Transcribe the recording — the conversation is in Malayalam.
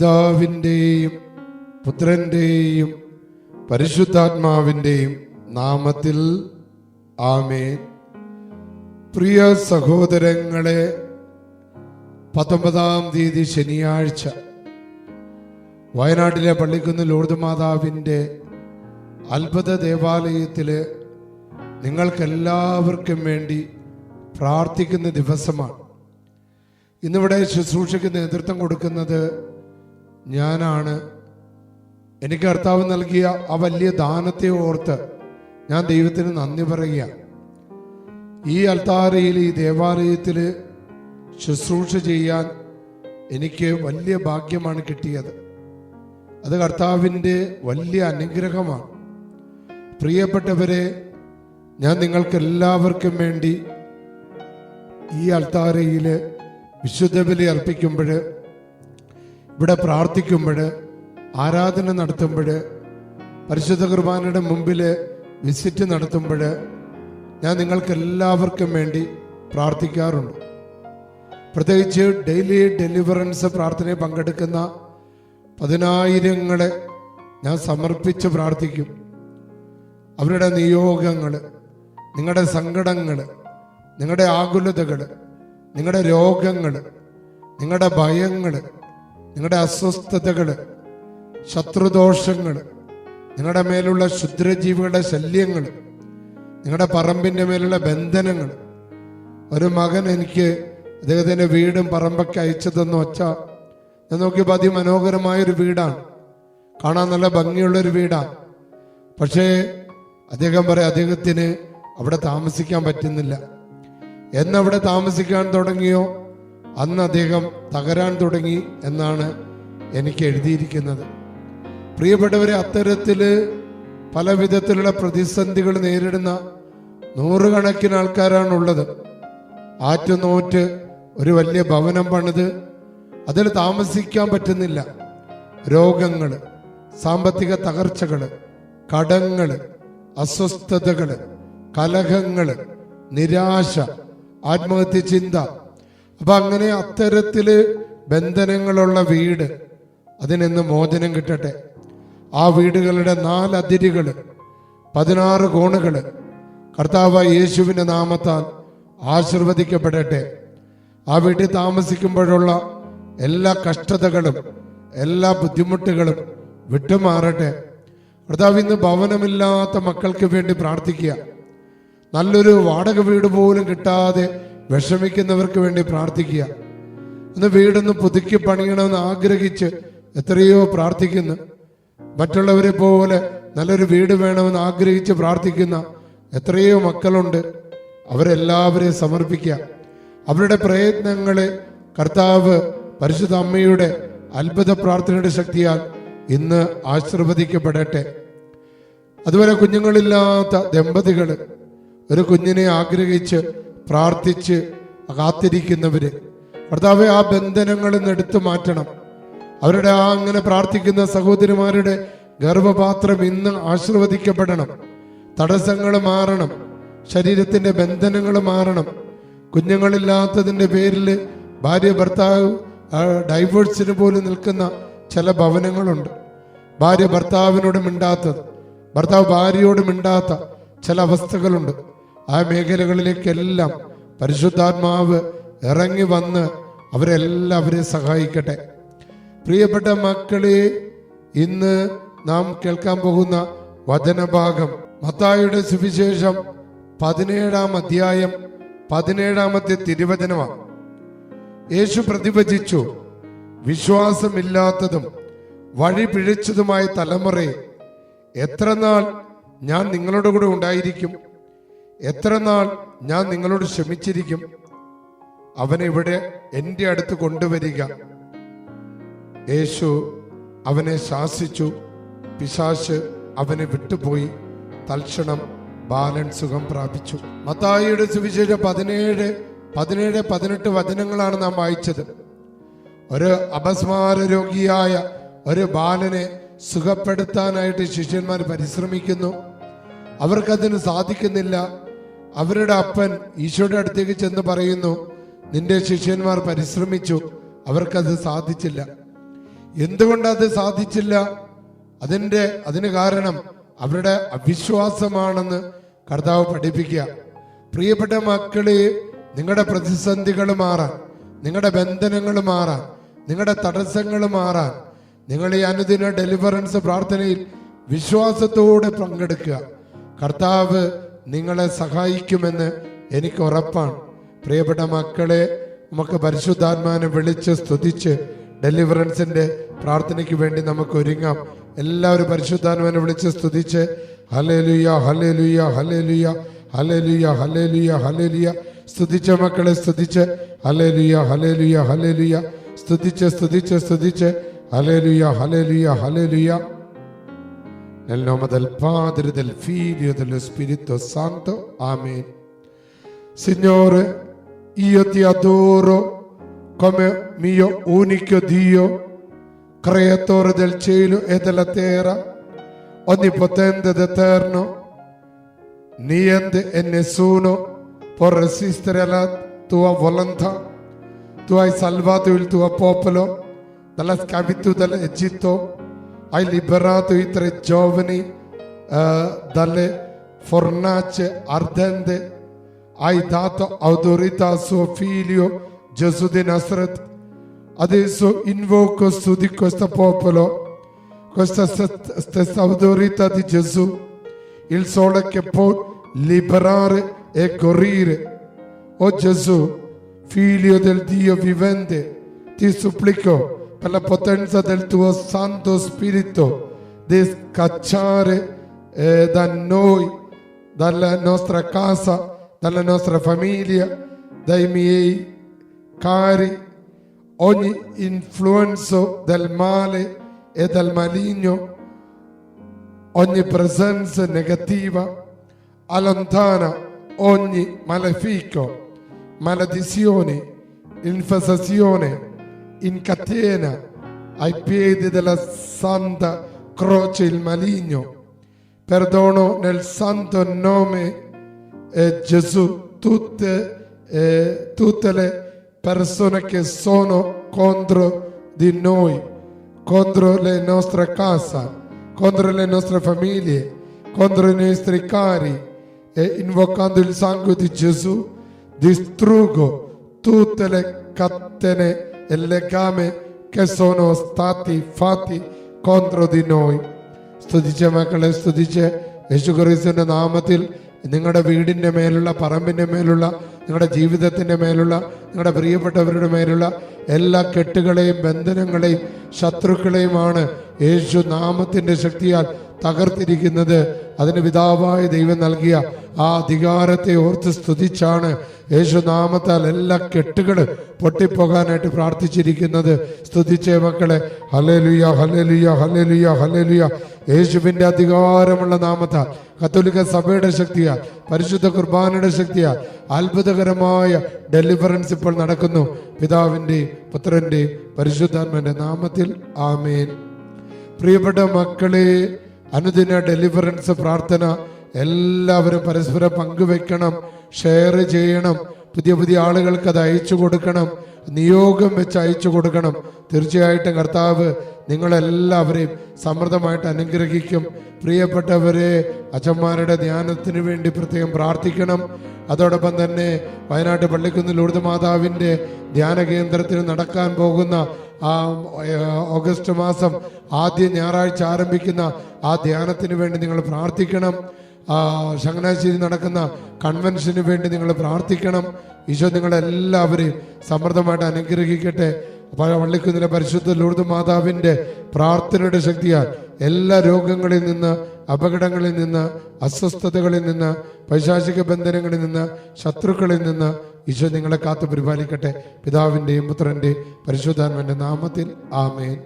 പിതാവിന്റെയും പുത്രന്റെയും പരിശുദ്ധാത്മാവിന്റെയും നാമത്തിൽ ആമേൻ. പ്രിയ സഹോദരങ്ങളെ പത്തൊമ്പതാം തീയതി ശനിയാഴ്ച വയനാട്ടിലെ പള്ളിക്കുന്ന് ലോർദ് മാതാവിന്റെ അത്ഭുത ദേവാലയത്തിൽ നിങ്ങൾക്കെല്ലാവർക്കും വേണ്ടി പ്രാർത്ഥിക്കുന്ന ദിവസമാണ്. ഇന്നിവിടെ ശുശ്രൂഷയ്ക്ക് നേതൃത്വം കൊടുക്കുന്നത് ഞാനാണ്. എനിക്ക് കർത്താവ് നൽകിയ ആ വലിയ ദാനത്തെ ഓർത്ത് ഞാൻ ദൈവത്തിന് നന്ദി പറയുക. ഈ അൽത്താരയിൽ ഈ ദേവാലയത്തിൽ ശുശ്രൂഷ ചെയ്യാൻ എനിക്ക് വലിയ ഭാഗ്യമാണ് കിട്ടിയത്. അത് കർത്താവിന്റെ വലിയ അനുഗ്രഹമാണ്. പ്രിയപ്പെട്ടവരെ ഞാൻ നിങ്ങൾക്കെല്ലാവർക്കും വേണ്ടി ഈ അൽത്താരയിൽ വിശുദ്ധ ബലി അർപ്പിക്കുമ്പോൾ ഇവിടെ പ്രാർത്ഥിക്കുമ്പോൾ ആരാധന നടത്തുമ്പോൾ പരിശുദ്ധ കുർബാനയുടെ മുമ്പിൽ വിസിറ്റ് നടത്തുമ്പോൾ ഞാൻ നിങ്ങൾക്ക് എല്ലാവർക്കും വേണ്ടി പ്രാർത്ഥിക്കാറുണ്ട്. പ്രത്യേകിച്ച് ഡെയിലി ഡെലിവറൻസ് പ്രാർത്ഥനയിൽ പങ്കെടുക്കുന്ന പതിനായിരങ്ങളെ ഞാൻ സമർപ്പിച്ച് പ്രാർത്ഥിക്കും. അവരുടെ നിയോഗങ്ങൾ നിങ്ങളുടെ സങ്കടങ്ങൾ നിങ്ങളുടെ ആകുലതകൾ നിങ്ങളുടെ രോഗങ്ങൾ നിങ്ങളുടെ ഭയങ്ങൾ നിങ്ങളുടെ അസ്വസ്ഥതകൾ ശത്രുദോഷങ്ങൾ നിങ്ങളുടെ മേലുള്ള ക്ഷുദ്രജീവികളുടെ ശല്യങ്ങൾ നിങ്ങളുടെ പറമ്പിന്റെ മേലുള്ള ബന്ധനങ്ങൾ. ഒരു മകൻ എനിക്ക് അദ്ദേഹത്തിന്റെ വീടും പറമ്പൊക്കെ അയച്ചു തന്നു വച്ച ഞാൻ നോക്കിയപ്പോൾ അതിമനോഹരമായൊരു വീടാണ്. കാണാൻ നല്ല ഭംഗിയുള്ളൊരു വീടാണ്. പക്ഷേ അദ്ദേഹം പറയാം അദ്ദേഹത്തിന് അവിടെ താമസിക്കാൻ പറ്റുന്നില്ല. എന്നവിടെ താമസിക്കാൻ തുടങ്ങിയോ? അന്ന് അദ്ദേഹം തകരാൻ തുടങ്ങി എന്നാണ് എനിക്ക് എഴുതിയിരിക്കുന്നത്. പ്രിയപ്പെട്ടവരെ അത്തരത്തിൽ പല വിധത്തിലുള്ള പ്രതിസന്ധികൾ നേരിടുന്ന നൂറുകണക്കിന് ആൾക്കാരാണുള്ളത്. ആറ്റുനോറ്റ് ഒരു വലിയ ഭവനം പണിത് അതിൽ താമസിക്കാൻ പറ്റുന്നില്ല. രോഗങ്ങൾ സാമ്പത്തിക തകർച്ചകൾ കടങ്ങൾ അസ്വസ്ഥതകൾ കലഹങ്ങൾ നിരാശ ആത്മഹത്യ ചിന്ത അപ്പൊ അങ്ങനെ അത്തരത്തിൽ ബന്ധനങ്ങളുള്ള വീട് അതിനെന്ന് മോചനം കിട്ടട്ടെ. ആ വീടുകളുടെ നാല് അതിരുകൾ പതിനാറ് കോണുകൾ കർത്താവ് യേശുവിന്റെ നാമത്താൽ ആശീർവദിക്കപ്പെടട്ടെ. ആ വീട്ടിൽ താമസിക്കുമ്പോഴുള്ള എല്ലാ കഷ്ടതകളും എല്ലാ ബുദ്ധിമുട്ടുകളും വിട്ടുമാറട്ടെ. കർത്താവ് ഇന്ന് ഭവനമില്ലാത്ത മക്കൾക്ക് വേണ്ടി പ്രാർത്ഥിക്കുക. നല്ലൊരു വാടക വീട് പോലും കിട്ടാതെ വിഷമിക്കുന്നവർക്ക് വേണ്ടി പ്രാർത്ഥിക്കുക. ഒന്ന് വീടൊന്ന് പുതുക്കി പണിയണമെന്ന് ആഗ്രഹിച്ച് എത്രയോ പ്രാർത്ഥിക്കുന്നു. മറ്റുള്ളവരെ പോലെ നല്ലൊരു വീട് വേണമെന്ന് ആഗ്രഹിച്ച് പ്രാർത്ഥിക്കുന്ന എത്രയോ മക്കളുണ്ട്. അവരെല്ലാവരെയും സമർപ്പിക്കുക. അവരുടെ പ്രയത്നങ്ങളെ കർത്താവ് പരിശുദ്ധ അമ്മയുടെ അത്ഭുത പ്രാർത്ഥനയുടെ ശക്തിയാൽ ഇന്ന് ആശീർവദിക്കപ്പെടട്ടെ. അതുപോലെ കുഞ്ഞുങ്ങളില്ലാത്ത ദമ്പതികൾ ഒരു കുഞ്ഞിനെ ആഗ്രഹിച്ച് പ്രാർത്ഥിച്ച് കാത്തിരിക്കുന്നവര്. കർത്താവെ ആ ബന്ധനങ്ങളിൽ നിന്ന് എടുത്തു മാറ്റണം. അവരുടെ ആ അങ്ങനെ പ്രാർത്ഥിക്കുന്ന സഹോദരിമാരുടെ ഗർഭപാത്രം ഇന്ന് ആശീർവദിക്കപ്പെടണം. തടസ്സങ്ങൾ മാറണം. ശരീരത്തിന്റെ ബന്ധനങ്ങൾ മാറണം. കുഞ്ഞുങ്ങളില്ലാത്തതിന്റെ പേരിൽ ഭാര്യ ഭർത്താവ് ഡൈവേഴ്സിന് പോലും നിൽക്കുന്ന ചില ഭവനങ്ങളുണ്ട്. ഭാര്യ ഭർത്താവിനോട് മിണ്ടാത്തത് ഭർത്താവ് ഭാര്യയോട് മിണ്ടാത്ത ചില അവസ്ഥകളുണ്ട്. ആ മേഖലകളിലേക്കെല്ലാം പരിശുദ്ധാത്മാവ് ഇറങ്ങി വന്ന് അവരെല്ലാവരെയും സഹായിക്കട്ടെ. പ്രിയപ്പെട്ട മക്കളെ ഇന്ന് നാം കേൾക്കാൻ പോകുന്ന വചനഭാഗം മത്തായുടെ സുവിശേഷം പതിനേഴാം അധ്യായം പതിനേഴാമത്തെ തിരുവചനമാണ്. യേശു പ്രതിഭജിച്ചു വിശ്വാസമില്ലാത്തതും വഴി പിഴച്ചതുമായ തലമുറയെ എത്രനാൾ ഞാൻ നിങ്ങളുടെ കൂടെ ഉണ്ടായിരിക്കും? എത്ര നാൾ ഞാൻ നിങ്ങളോട് ക്ഷമിച്ചിരിക്കും? അവനെ ഇവിടെ എന്റെ അടുത്ത് കൊണ്ടുവരിക. യേശു അവനെ ശാസിച്ചു. പിശാശ് അവനെ വിട്ടുപോയി. തൽക്ഷണം ബാലൻ സുഖം പ്രാപിച്ചു. മത്തായിയുടെ സുവിശേഷം പതിനേഴ് പതിനേഴ് പതിനെട്ട് വചനങ്ങളാണ് നാം വായിച്ചത്. ഒരു അപസ്മാര രോഗിയായ ഒരു ബാലനെ സുഖപ്പെടുത്താനായിട്ട് ശിഷ്യന്മാർ പരിശ്രമിക്കുന്നു. അവർക്കതിന് സാധിക്കുന്നില്ല. അവരുടെ അപ്പൻ ഈശോയുടെ അടുത്തേക്ക് ചെന്ന് പറയുന്നു നിന്റെ ശിഷ്യന്മാർ പരിശ്രമിച്ചു അവർക്കത് സാധിച്ചില്ല. എന്തുകൊണ്ട് അത് സാധിച്ചില്ല? അതിന്റെ അതിന് കാരണം അവരുടെ അവിശ്വാസമാണെന്ന് കർത്താവ് പഠിപ്പിക്കുക. പ്രിയപ്പെട്ട മക്കളെ നിങ്ങളുടെ പ്രതിസന്ധികൾ മാറാൻ നിങ്ങളുടെ ബന്ധനങ്ങൾ മാറാൻ നിങ്ങളുടെ തടസ്സങ്ങൾ മാറാൻ നിങ്ങൾ ഈ അനുദിന ഡെലിവറൻസ് പ്രാർത്ഥനയിൽ വിശ്വാസത്തോടെ പങ്കെടുക്കുക. കർത്താവ് നിങ്ങളെ സഹായിക്കുമെന്ന് എനിക്ക് ഉറപ്പാണ്. പ്രിയപ്പെട്ട മക്കളെ നമുക്ക് പരിശുദ്ധാത്മാനെ വിളിച്ച് സ്തുതിച്ച് ഡെലിവറൻസിന്റെ പ്രാർത്ഥനയ്ക്ക് വേണ്ടി നമുക്ക് ഒരുങ്ങാം. എല്ലാവരും പരിശുദ്ധാത്മാനെ വിളിച്ച് സ്തുതിച്ച് hallelujah hallelujah hallelujah hallelujah hallelujah hallelujah സ്തുതിച്ച മക്കളെ സ്തുതിച്ച് ഹലേലുയ ഹലേലുയ ഹലേലുയ സ്തുതിച്ച് സ്തുതിച്ച് സ്തുതിച്ച് hallelujah hallelujah hallelujah Nel nome del Padre, del Figlio e dello Spirito Santo. Amen. Signore, io ti adoro come mio unico Dio, creatore del cielo e della terra, onnipotente ed eterno. Niente e nessuno può resistere alla tua volontà. Tu hai salvato il tuo popolo dalla schiavitù dell'Egitto, hai liberato i tre giovani eh, dalle fornace ardente, hai dato autorità a suo figlio Gesù di Nazareth. Adesso invoco su di questo popolo questa st- stessa autorità di Gesù, il sole che può liberare e guarire. O Gesù, figlio del Dio vivente, ti supplico per la potenza del tuo Santo Spirito di scacciare eh, da noi, dalla nostra casa, dalla nostra famiglia, dai miei cari, ogni influenza del male e del maligno, ogni presenza negativa, allontana ogni malefico, maledizione, infestazione, incatena ai piedi della santa croce il maligno. Perdono nel santo nome eh, Gesù tutte, eh, tutte le persone che sono contro di noi, contro le nostre case, contro le nostre famiglie, contro i nostri cari e invocando il sangue di Gesù distruggo tutte le catene e legame che sono stati fatti contro di noi. സ്തുതിച്ച മക്കളെ സ്തുതിച്ച് യേശുക്രിസ്തുവിന്റെ നാമത്തിൽ നിങ്ങളുടെ വീടിന്റെ മേലുള്ള പറമ്പിന്റെ മേലുള്ള നിങ്ങളുടെ ജീവിതത്തിന്റെ മേലുള്ള നിങ്ങളുടെ പ്രിയപ്പെട്ടവരുടെ മേലുള്ള എല്ലാ കെട്ടുകളെയും ബന്ധനങ്ങളെയും ശത്രുക്കളെയുമാണ് യേശു നാമത്തിന്റെ ശക്തിയാൽ തകർത്തിരിക്കുന്നത് അതിന് പിതാവായ ദൈവം നൽകിയ ആ അധികാരത്തെ ഓർത്ത് സ്തുതിച്ചാണ് യേശു നാമത്താൽ എല്ലാ കെട്ടുകൾ പൊട്ടിപ്പോകാനായിട്ട് പ്രാർത്ഥിച്ചിരിക്കുന്നത്. സ്തുതിച്ചേ മക്കളെ. ഹലേലുയ ഹലേലുയ ഹലേലുയ ഹലേലുയ യേശുവിന്റെ അധികാരമുള്ള നാമത്താൽ കത്തോലിക്ക സഭയുടെ ശക്തിയാൽ പരിശുദ്ധ കുർബാനയുടെ ശക്തിയാൽ അത്ഭുതകരമായ ഡെലിവറൻസ് ഇപ്പോൾ നടക്കുന്നു. പിതാവിന്റെ പുത്രന്റെ പരിശുദ്ധാത്മന്റെ നാമത്തിൽ ആമേൻ. പ്രിയപ്പെട്ട മക്കളെ അനുദിന ഡെലിവറൻസ് പ്രാർത്ഥന എല്ലാവരും പരസ്പരം പങ്കുവെക്കണം ഷെയർ ചെയ്യണം പുതിയ പുതിയ ആളുകൾക്ക് അത് അയച്ചു കൊടുക്കണം നിയോഗം വെച്ച് അയച്ചു കൊടുക്കണം. തീർച്ചയായിട്ടും കർത്താവ് നിങ്ങളെല്ലാവരെയും സമൃദ്ധമായിട്ട് അനുഗ്രഹിക്കും. പ്രിയപ്പെട്ടവരെ അച്ഛന്മാരുടെ ധ്യാനത്തിന് വേണ്ടി പ്രത്യേകം പ്രാർത്ഥിക്കണം. അതോടൊപ്പം തന്നെ വയനാട്ട് പള്ളിക്കുന്നിൽ ലൂർദ് മാതാവിന്റെ ധ്യാന കേന്ദ്രത്തിൽ നടക്കാൻ പോകുന്ന ഓഗസ്റ്റ് മാസം ആദ്യ ഞായറാഴ്ച ആരംഭിക്കുന്ന ആ ധ്യാനത്തിന് വേണ്ടി നിങ്ങൾ പ്രാർത്ഥിക്കണം. ആ ചങ്ങനാശ്ശേരി നടക്കുന്ന കൺവെൻഷന് വേണ്ടി നിങ്ങൾ പ്രാർത്ഥിക്കണം. ഈശോ നിങ്ങളെല്ലാവരെയും സമൃദ്ധമായിട്ട് അനുഗ്രഹിക്കട്ടെ. വള്ളിക്കുന്നിലെ പരിശുദ്ധ ലൂർദ് മാതാവിന്റെ പ്രാർത്ഥനയുടെ ശക്തിയാൽ എല്ലാ രോഗങ്ങളിൽ നിന്ന് അപകടങ്ങളിൽ നിന്ന് അസ്വസ്ഥതകളിൽ നിന്ന് പൈശാചിക ബന്ധനങ്ങളിൽ നിന്ന് ശത്രുക്കളിൽ നിന്ന് ഈശോ നിങ്ങളെ കാത്തു പരിപാലിക്കട്ടെ. പിതാവിന്റെയും പുത്രന്റെയും പരിശുദ്ധാത്മന്റെ നാമത്തിൽ ആമേൻ.